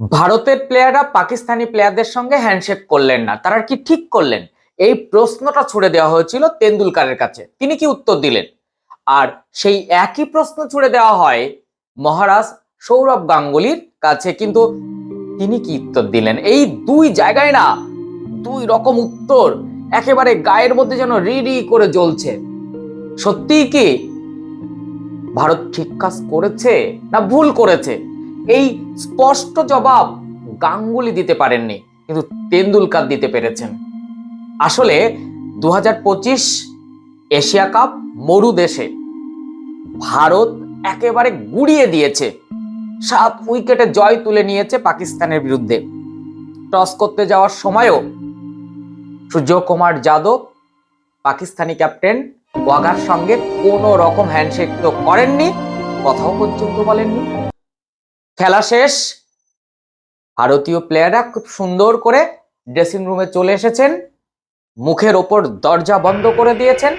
ভারতের প্লেয়াররা পাকিস্তানি প্লেয়ারদের সঙ্গে হ্যান্ডশেক করলেন না। তারা কি ঠিক করলেন? এই প্রশ্নটা ছুড়ে দেওয়া হয়েছিল তেন্ডুলকারের কাছে। তিনি কি উত্তর দিলেন? আর সেই একই প্রশ্ন ছুড়ে দেওয়া হয় মহারাজ সৌরভ গাঙ্গুলির কাছে, কিন্তু তিনি কি উত্তর দিলেন? এই দুই জায়গায় না দুই রকম উত্তর একেবারে গায়ের মধ্যে যেন রিডি করে জ্বলছে। সত্যিই কি ভারত ঠিক কাজ করেছে না ভুল করেছে? এই স্পষ্ট জবাব গাঙ্গুলি দিতে পারেননি, কিন্তু তেন্ডুলকার দিতে পেরেছেন। আসলে দু হাজার পঁচিশ এশিয়া কাপ মরু দেশে ভারত একেবারে গুড়িয়ে দিয়েছে। সাত উইকেটে জয় তুলে নিয়েছে পাকিস্তানের বিরুদ্ধে। টস করতে যাওয়ার সময়ও সূর্যকুমার যাদব, পাকিস্তানি ক্যাপ্টেন ওয়াগার সঙ্গে কোনো রকম হ্যান্ডশেক তো করেননি, কথাও পর্যন্ত বলেননি। খেলা শেষ। ভারতীয় প্লেয়াররা খুব সুন্দর করে ড্রেসিং রুমে চলে এসেছেন। মুখের ওপর দরজা বন্ধ করে দিয়েছেন।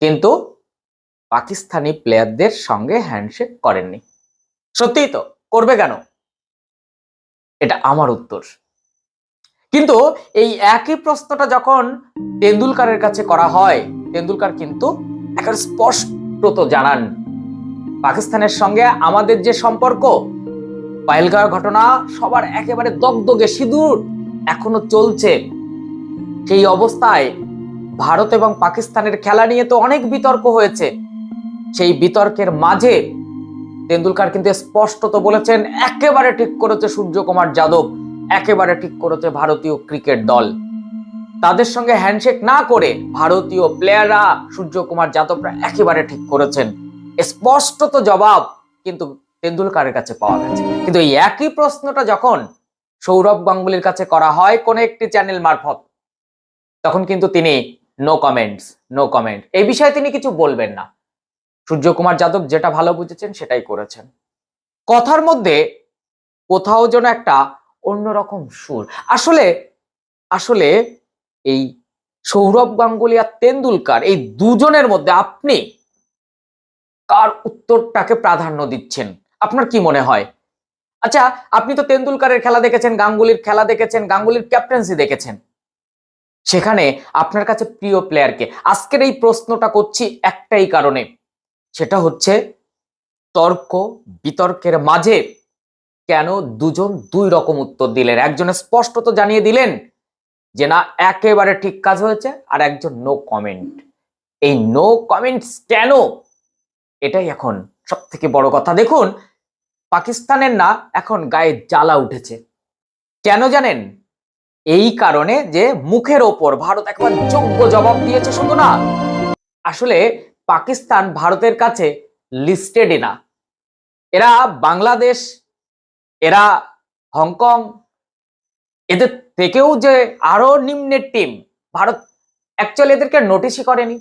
কিন্তু পাকিস্তানি প্লেয়ারদের সঙ্গে হ্যান্ডশেক করেননি। সত্যিই তো, করবে কেন? এটা আমার উত্তর। কিন্তু এই একই প্রশ্নটা যখন তেন্ডুলকারের কাছে করা হয় তেন্ডুলকার কিন্তু একেবারে স্পষ্ট জানান পাকিস্তানের সঙ্গে আমাদের যে সম্পর্ক পায়েলগাঁও ঘটনা সবার একেবারে দগদগে সিঁদুর এখনও চলছে। সেই অবস্থায় ভারত এবং পাকিস্তানের খেলা নিয়ে তো অনেক বিতর্ক হয়েছে। সেই বিতর্কের মাঝে তেন্ডুলকার কিন্তু স্পষ্টত বলেছেন, একেবারে ঠিক করেছে সূর্যকুমার যাদব, একেবারে ঠিক করেছে ভারতীয় ক্রিকেট দল। তাদের সঙ্গে হ্যান্ডশেক না করে ভারতীয় প্লেয়াররা সূর্যকুমার যাদবরা একেবারে ঠিক করেছেন। স্পষ্টত জবাব কিন্তু তেন্ডুলকারের কাছে পাওয়া গেছে। কিন্তু এই একই প্রশ্নটা যখন সৌরভ গাঙ্গুলির কাছে করা হয় কোন একটি চ্যানেল মারফত, তখন কিন্তু তিনি নো কমেন্টস নো কমেন্ট এই বিষয়ে তিনি কিছু বলবেন না। সূর্যকুমার যাদব যেটা ভালো বুঝেছেন সেটাই করেছেন। কথার মধ্যে কোথাও যেন একটা অন্যরকম সুর। আসলে আসলে এই সৌরভ গাঙ্গুলি আর তেন্ডুলকার, এই দুজনের মধ্যে আপনি কার উত্তরটাকে প্রাধান্য দিচ্ছেন? আপনার কি মনে হয়? আচ্ছা আপনি তো তেন্ডুলকারের খেলা দেখেছেন, গাঙ্গুলির খেলা দেখেছেন, গাঙ্গুলির ক্যাপ্টেন্সি দেখেছেন। সেখানে আপনার কাছে প্রিয় প্লেয়ারকে আজকের এই প্রশ্নটা করছি একটাই কারণে। সেটা হচ্ছে, তর্ক, বিতর্কের মাঝে কেন দুজন দুই রকম উত্তর দিলেন? একজনে স্পষ্টত জানিয়ে দিলেন যে না, একেবারে ঠিক কাজ হয়েছে আর একজন নো কমেন্ট এই নো কমেন্টস কেন এটাই এখন সব থেকে বড় কথা। দেখুন, পাকিস্তানের না এখন গায়ে জ্বালা উঠেছে। কেন জানেন? এই কারণে যে মুখের ওপর ভারত একবার যোগ্য জবাব দিয়েছে শুধু না, আসলে পাকিস্তান ভারতের কাছে লিস্টেডই না। এরা বাংলাদেশ, এরা হংকং, এদের থেকেও যে আরও নিম্নের টিম ভারত অ্যাকচুয়ালি এদেরকে নোটিশই করেনি।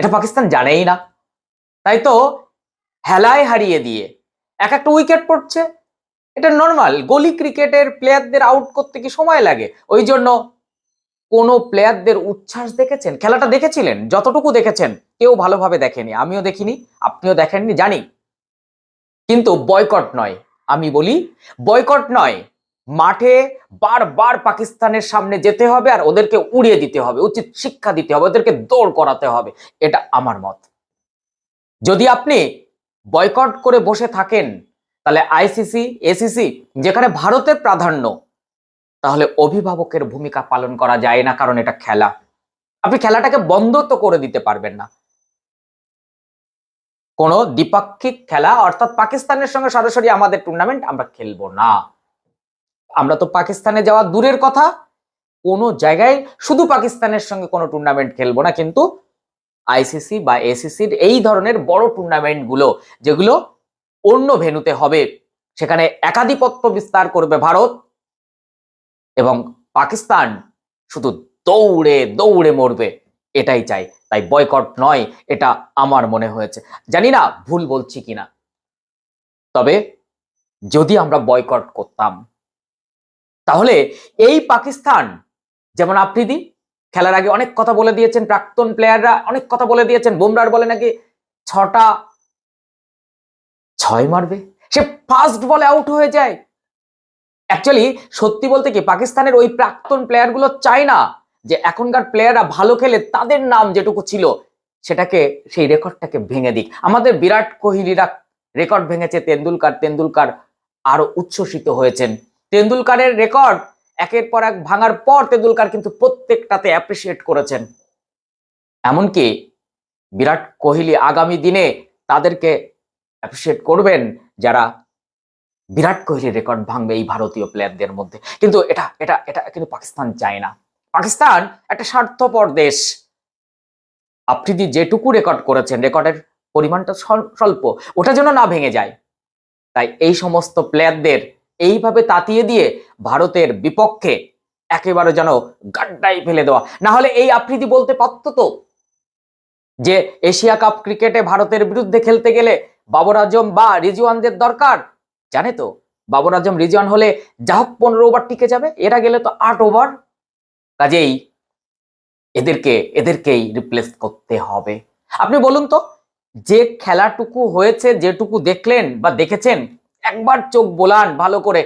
এটা পাকিস্তান জানেই না। তাই তো হেলায় হারিয়ে দিয়ে এক একটা উইকেট পড়ছে। এটা নর্মাল গলি ক্রিকেটের প্লেয়ারদের আউট করতে কি সময় লাগে? ওই জন্য কোনো প্লেয়ারদের উচ্ছ্বাস দেখেছেন? খেলাটা দেখেছিলেন? যতটুকু দেখেছেন, কেউ ভালোভাবে দেখেনি। আমিও দেখিনি, আপনিও দেখেননি, জানি। কিন্তু বয়কট নয়, আমি বলি বয়কট নয়, মাঠে বারবার পাকিস্তানের সামনে যেতে হবে আর ওদেরকে উড়িয়ে দিতে হবে, উচিত শিক্ষা দিতে হবে, ওদেরকে দৌড় করাতে হবে। এটা আমার মত। যদি আপনি বয়কট করে বসে থাকেন, তাহলে আইসিসি এসিসি যেখানে ভারতের প্রাধান্য, তাহলে অভিভাবকের ভূমিকা পালন করা যায় না, কারণ এটা খেলা। আপনি খেলাটাকে বন্ধ তো করে দিতে পারবেন না। কোন দ্বিপাক্ষিক খেলা, অর্থাৎ পাকিস্তানের সঙ্গে সরাসরি আমাদের টুর্নামেন্ট আমরা খেলব না। আমরা তো পাকিস্তানে যাওয়া দূরের কথা। কোনো জায়গায় শুধু পাকিস্তানের সঙ্গে কোনো টুর্নামেন্ট খেলব না, কিন্তু আইসিসি বা এসিসির এই ধরনের বড় টুর্নামেন্টগুলো যেগুলো অন্য ভেনুতে হবে। সেখানে একাধিপত্য বিস্তার করবে ভারত এবং পাকিস্তান শুধু দৌড়ে দৌড়ে মরবে, এটাই চাই। তাই বয়কট নয়, এটা আমার মনে হয়েছে। জানি না ভুল বলছি কিনা। তবে যদি আমরা বয়কট করতাম, তাহলে এই পাকিস্তান, যেমন আফ্রিদি খেলার আগে অনেক কথা বলে দিয়েছেন, প্রাক্তন প্লেয়াররা অনেক কথা বলে দিয়েছেন। বুমরার বলে নাকি ছটা, ছয় মারবে? সে ফার্স্ট বলে আউট হয়ে যায়। অ্যাকচুয়ালি সত্যি বলতে কি, পাকিস্তানের ওই প্রাক্তন প্লেয়ারগুলো চায় না যে এখনকার প্লেয়াররা ভালো খেলে তাদের নাম যেটুকু ছিল সেটাকে, সেই রেকর্ডটাকে ভেঙে দিক। আমাদের বিরাট কোহলিরা রেকর্ড ভেঙেছে, তেন্ডুলকার তেন্ডুলকার আরও উচ্ছ্বসিত হয়েছেন। তেন্ডুলকারের রেকর্ড একের পর এক ভাঙার পর তেন্ডুলকার কিন্তু প্রত্যেকটাতে অ্যাপ্রিসিয়েট করেছেন। এমনকি বিরাট কোহলি আগামী দিনে তাদেরকে অ্যাপ্রিসিয়েট করবেন যারা বিরাট কোহলির রেকর্ড ভাঙবে এই ভারতীয় প্লেয়ারদের মধ্যে। কিন্তু এটা এটা এটা কিন্তু পাকিস্তান চায় না। পাকিস্তান একটা স্বার্থপর দেশ। আফ্রিদি যেটুকু রেকর্ড করেছেন রেকর্ডের পরিমাণটা স্বল্প, ওটা যেন না ভেঙে যায়। তাই এই সমস্ত প্লেয়ারদের এইভাবে তাতিয়ে দিয়ে ভারতের বিপক্ষে একেবারে যেন গাড্ডায় ফেলে দেওয়া। না হলে এই আফ্রিদি বলতে পারতো তো যে এশিয়া কাপ ক্রিকেটে ভারতের বিরুদ্ধে খেলতে গেলে বাবর আজম বা রিজওয়ানদের দরকার। জানে তো, বাবর আজম, রিজওয়ান হলে যা হোক পনেরো ওভার টিকে যাবে, এরা গেলে তো আট ওভার। কাজেই এদেরকে, এদেরকেই রিপ্লেস করতে হবে। আপনি বলুন তো, যে খেলাটুকু হয়েছে, যেটুকু দেখলেন বা দেখেছেন একবার চোখ বোলান ভালো করে।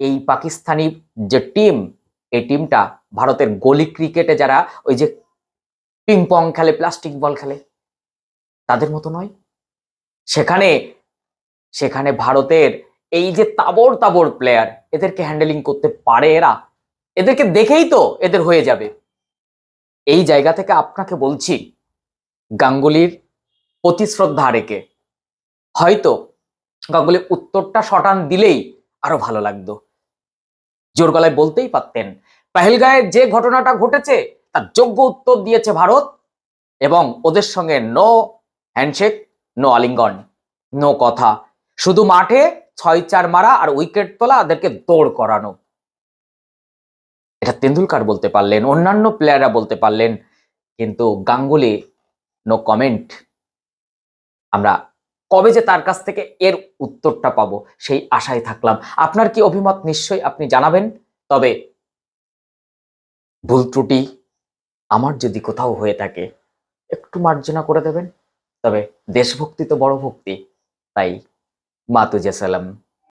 এই পাকিস্তানি যে টিম, এই টিমটা ভারতের গলি ক্রিকেটে যারা ওই যে পিং পং খেলে প্লাস্টিক বল খেলে, তাদের মতো নয়। সেখানে সেখানে ভারতের এই যে তাবর তাবর প্লেয়ার এদেরকে হ্যান্ডেলিং করতে পারে এরা। এদেরকে দেখেই তো এদের হয়ে যাবে। এই জায়গা থেকে আপনাকে বলছি, গাঙ্গুলির প্রতি শ্রদ্ধা রেখে হয়তো গাঙ্গুলি উত্তরটা শটান দিলেই আরও ভালো লাগতো। জোর গলায় বলতেই পারতেন। পেহেলগাঁয়ে যে ঘটনাটা ঘটেছে, তার যোগ্য উত্তর দিয়েছে ভারত এবং ওদের সঙ্গে নো হ্যান্ডশেক নো আলিঙ্গন নো কথা। শুধু মাঠে ছয় চার মারা আর উইকেট তোলা ওদেরকে দৌড় করানো। এটা তেন্ডুলকার বলতে পারলেন, অন্যান্য প্লেয়াররা বলতে পারলেন, কিন্তু গাঙ্গুলি নো কমেন্ট আমরা কবে যে তার কাছ থেকে এর উত্তরটা পাবো, সেই আশায় থাকলাম। আপনার কি অভিমত? নিশ্চয়ই আপনি জানাবেন। তবে ভুল ত্রুটি আমার যদি কোথাও হয়ে থাকে, একটু মার্জনা করে দেবেন। তবে দেশভক্তি তো বড় ভক্তি, তাই মাতুজা সালাম।